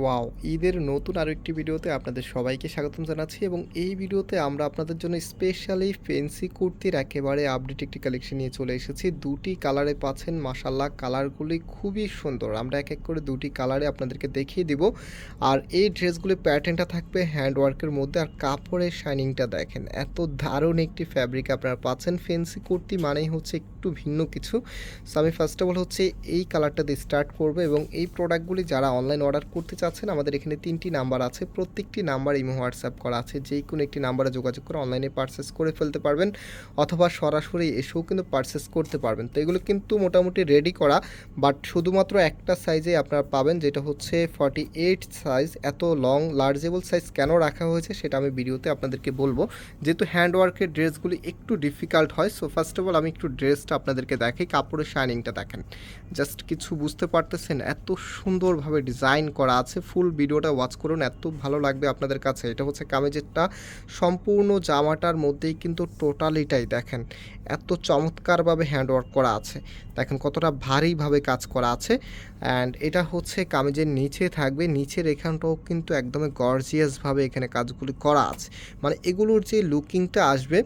Wow! ঈদের নতুন আরও একটি ভিডিওতে আপনাদের সবাইকে স্বাগতম জানাচ্ছি এবং এই ভিডিওতে আমরা আপনাদের জন্য স্পেশালি ফেন্সি কুর্তির একেবারে আপডেট একটি কালেকশন নিয়ে চলে এসেছি। দুটি কালারে পাচ্ছেন মাশাআল্লাহ কালারগুলি খুবই সুন্দর। আমরা এক, এক করে দুটি কালারে আপনাদেরকে দেখিয়ে দিব। আর এই ড্রেসগুলির প্যাটার্নটা থাকবে হ্যান্ড ওয়ার্কের মধ্যে আর কাপড়ের শাইনিংটা দেখেন। এত দারুণ একটি ফ্যাব্রিক আপনারা পাচ্ছেন। ফেন্সি কুর্তি মানেই হচ্ছে একটু ভিন্ন কিছু। সো আমি ফার্স্ট অফ অল হচ্ছে এই কালারটা দিয়ে স্টার্ট করব এবং এই প্রোডাক্টগুলি যারা অনলাইন অর্ডার করতে চাচ্ছেন আমাদের এখানে তিনটি নাম্বার আছে। প্রত্যেকটি নাম্বার ইমো হোয়াটসঅ্যাপ করা আছে। যেই কোনো একটি নাম্বারে যোগাযোগ করে অনলাইনে পারচেস করে ফেলতে পারবেন অথবা সরাসরি এসেও কিন্তু পারচেস করতে পারবেন। তো এগুলো কিন্তু মোটামুটি রেডি করা বাট শুধুমাত্র একটা সাইজে আপনারা পাবেন, যেটা হচ্ছে ফর্টি এইট সাইজ এত লং লার্জেবল সাইজ কেন রাখা হয়েছে সেটা আমি ভিডিওতে আপনাদেরকে বলব। যেহেতু হ্যান্ড ওয়ার্কের ড্রেসগুলি একটু ডিফিকাল্ট হয় সো ফার্স্ট অফ অল আমি একটু ড্রেসটা আপনাদেরকে দেখাই, কাপড়ের শাইনিংটা দেখেন। জাস্ট কিছু বুঝতে পারতেছেন, এত সুন্দরভাবে ডিজাইন করা আছে। ফুল ভিডিওটা ওয়াচ করুন, এত ভালো লাগবে আপনাদের কাছে। এটা হচ্ছে কামিজেরটা, সম্পূর্ণ জামাটার মধ্যেই কিন্তু টোটালিটাই দেখেন, এত চমৎকারভাবে হ্যান্ডওয়ার্ক করা আছে। দেখেন কতটা ভারীভাবে কাজ করা আছে। অ্যান্ড এটা হচ্ছে কামিজের নিচে থাকবে, নিচের এখানটাও কিন্তু একদমই গর্জিয়াসভাবে এখানে কাজগুলি করা আছে। মানে এগুলোর যে লুকিংটা আসবে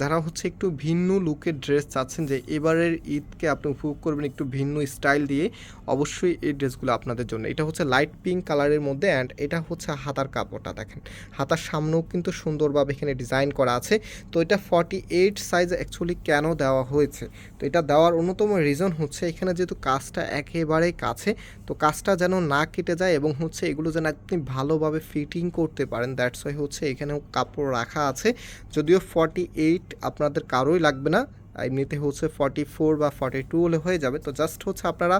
যারা হচ্ছে একটু ভিন্ন লুকের ড্রেস চাচ্ছেন, যে এবারের ঈদকে আপনি উপভোগ করবেন একটু ভিন্ন স্টাইল দিয়ে, অবশ্যই এই ড্রেসগুলো আপনাদের জন্য। এটা হচ্ছে লাইট পিঙ্ক কালারের মধ্যে অ্যান্ড এটা হচ্ছে হাতার কাপড়টা দেখেন। হাতার সামনেও কিন্তু সুন্দরভাবে এখানে ডিজাইন করা আছে। তো এটা ফর্টি এইট সাইজ অ্যাকচুয়ালি কেন দেওয়া হয়েছে? তো এটা দেওয়ার অন্যতম রিজন হচ্ছে এখানে যেহেতু কাজটা একেবারেই কাছে, তো কাজটা যেন না কেটে যায় এবং হচ্ছে এগুলো যেন আপনি ভালোভাবে ফিটিং করতে পারেন। দ্যাটস ওয়াই হচ্ছে এখানেও কাপড় রাখা আছে। যদিও ফর্টি এইট আপনাদের কারোই লাগবে না। এমনিতে হচ্ছে ফর্টি ফোর বা ফর্টি টু হলে হয়ে যাবে। তো জাস্ট হচ্ছে আপনারা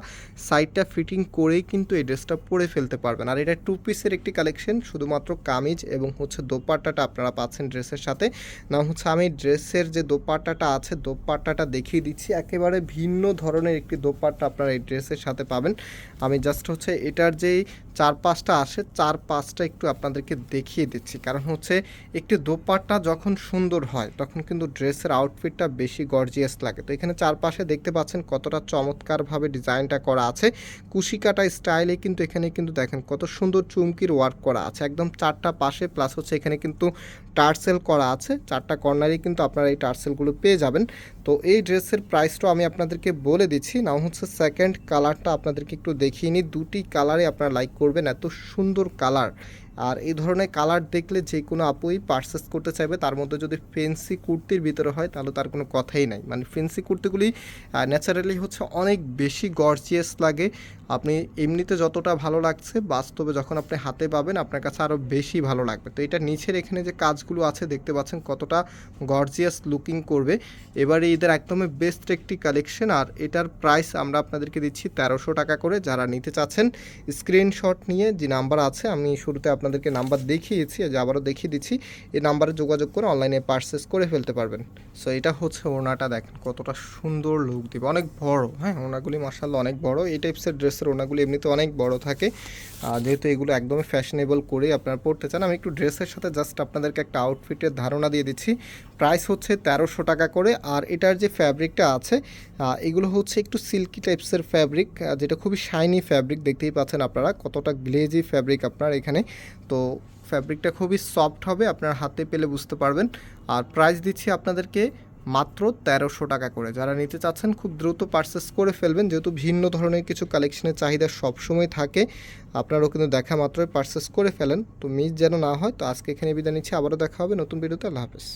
সাইডটা ফিটিং করেই কিন্তু এই ড্রেসটা পরে ফেলতে পারবেন। আর এটা টু পিসের একটি কালেকশন শুধুমাত্র কামিজ এবং হচ্ছে দোপাট্টাটা আপনারা পাচ্ছেন ড্রেসের সাথে। না হচ্ছে আমি ড্রেসের যে দোপাট্টাটা আছে, দোপাট্টাটা দেখিয়ে দিচ্ছি। একেবারে ভিন্ন ধরনের একটি দোপাট্টা আপনারা এই ড্রেসের সাথে পাবেন। আমি জাস্ট হচ্ছে এটার যেই চার পাঁচটা আসে চার পাঁচটা একটু আপনাদেরকে দেখিয়ে দিচ্ছি। কারণ হচ্ছে একটি দোপাট্টা যখন সুন্দর হয়, তখন কিন্তু ড্রেসের আউটফিটটা বেশি গর্জিয়াস লাগে। তো এখানে চারপাশে দেখতে পাচ্ছেন কতটা চমৎকারভাবে ডিজাইনটা করা আছে। কুশিকাটা স্টাইলে কিন্তু এখানে কিন্তু দেখেন কত সুন্দর চুমকির ওয়ার্ক করা আছে। একদম চারটা পাশে প্লাস হচ্ছে এখানে কিন্তু টার্সেল করা আছে। চারটা কর্নারেই কিন্তু আপনারা এই টার্সেলগুলো পেয়ে যাবেন। তো এই ড্রেসের প্রাইসটাও আমি আপনাদেরকে বলে দিচ্ছি। নাও হচ্ছে সেকেন্ড কালারটা আপনাদেরকে একটু দেখিয়ে নিই। দুটি কালারে আপনারা লাইক করবেন। এত সুন্দর কালার আর এই ধরনের কালার দেখলে যে কোনো আপুই পারচেস করতে চাইবে, তার মধ্যে যদি ফেন্সি কুর্তির ভিতরে হয়, তাহলে তার কোনো কথাই নাই। মানে ফেন্সি কুর্তিগুলি ন্যাচারালি হচ্ছে অনেক বেশি গর্জিয়াস লাগে। আপনি এমনিতে যতটা ভালো লাগছে, বাস্তবে যখন আপনি হাতে পাবেন, আপনার কাছে আরও বেশি ভালো লাগবে। তো এটা নিচের এখানে যে কাজগুলো আছে, দেখতে পাচ্ছেন কতটা গর্জিয়াস লুকিং করবে। এবারে এদের একদমই বেস্ট একটি কালেকশন আর এটার প্রাইস আমরা আপনাদেরকে দিচ্ছি তেরোশো টাকা করে। যারা নিতে চাচ্ছেন স্ক্রিনশট নিয়ে যে নাম্বার আছে, আমি শুরুতে আপনাদেরকে নাম্বার দেখিয়েছি যে আবারও দেখিয়ে দিচ্ছি। এই নাম্বারে যোগাযোগ করে অনলাইনে পারচেস করে ফেলতে পারবেন। সো এটা হচ্ছে ওনাটা দেখেন, কতটা সুন্দর লুক দিবে। অনেক বড় হ্যাঁ ওনাগুলি মার্শাল্লাহ অনেক বড়। এই টাইপসের ড্রেসের ওনাগুলি এমনিতে অনেক বড় থাকে। যেহেতু এগুলো একদমই ফ্যাশনেবল করেই আপনারা পড়তে চান, আমি একটু ড্রেসের সাথে জাস্ট আপনাদেরকে একটা আউটফিটের ধারণা দিয়ে দিচ্ছি। প্রাইস হচ্ছে তেরোশো টাকা করে, আর এটার যে ফ্যাব্রিকটা আছে এগুলো হচ্ছে একটু সিল্কি টাইপসের ফ্যাব্রিক যেটা খুবই শাইনি ফ্যাব্রিক দেখতেই পাচ্ছেন আপনারা কতটা গ্লেজি ফ্যাব্রিক আপনার এখানে। তো ফ্যাব্রিকটা খুবই সফট হবে, আপনার হাতে পেলে বুঝতে পারবেন। আর প্রাইস দিচ্ছি আপনাদেরকে মাত্র তেরোশো টাকা করে। যারা নিতে চাচ্ছেন, খুব দ্রুত পারচেস করে ফেলবেন। যেহেতু ভিন্ন ধরনের কিছু কালেকশনের চাহিদা সবসময় থাকে, আপনারাও কিন্তু দেখা মাত্রই পারচেস করে ফেলেন। তো মিস যেন না হয়, তো আজকে এখানে বিদায় নিচ্ছি। আবারও দেখা হবে নতুন ভিডিওতে আল্লাহ হাফেজ।